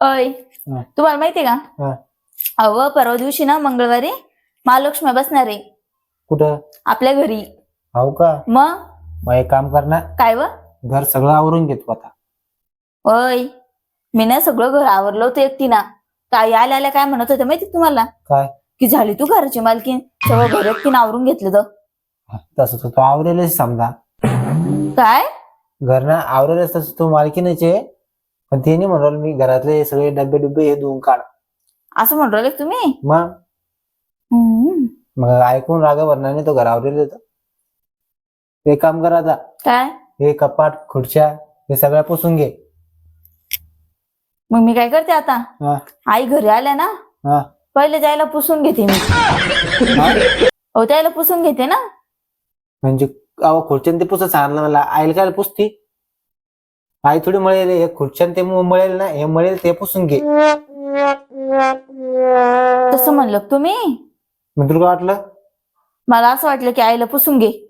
अय हा. तुम्हाला माहितीये का. अव परवा दिवशी ना मंगळवारी महालक्ष्मी बसणार. आहे कुठं? आपल्या घरी. हो का? मग? मग एक काम कर ना. काय व? घर सगळं आवरून घेतो आता. अय मी ना सगळं घर आवरलं होतं एकटीना. काय आल्या आल्या काय म्हणत होते माहिती तुम्हाला? काय? की झाली तू घराची मालकीन सगळं घर एकटीनं आवरून घेतलं तर. तसं तर तो आवरेलच समजा. काय? घर ना आवरेलच तसं तो मालकीनच आहे. पण ते नाही म्हणून मी घरातले सगळे डबे डुबे हे धुवून काढ. असं म्हणू राहिले का तुम्ही? मग? हम्म. मग ऐकून रागा भरणाने तो घर आवरेल होतं ते काम कर आता. काय? हे कपाट खुर्च्या हे सगळ्या पुसून घे. मग मी काय करते आता? हा. आई घरी आल्या ना? हा. पहिले जायला पुसून घेते मी? हो? त्याला पुसून घेते ना? म्हणजे अहो खुर्च्यान ते पुसत सांगितलं मला. आईला काय पुसती? आई थोडी मळेल हे खुर्च्यान ते मळेल ना हे मळेल ते पुसून घे. तसं म्हणलं का तुम्ही? मग तुला काय वाटलं? मला असं वाटलं की आईला पुसून घे.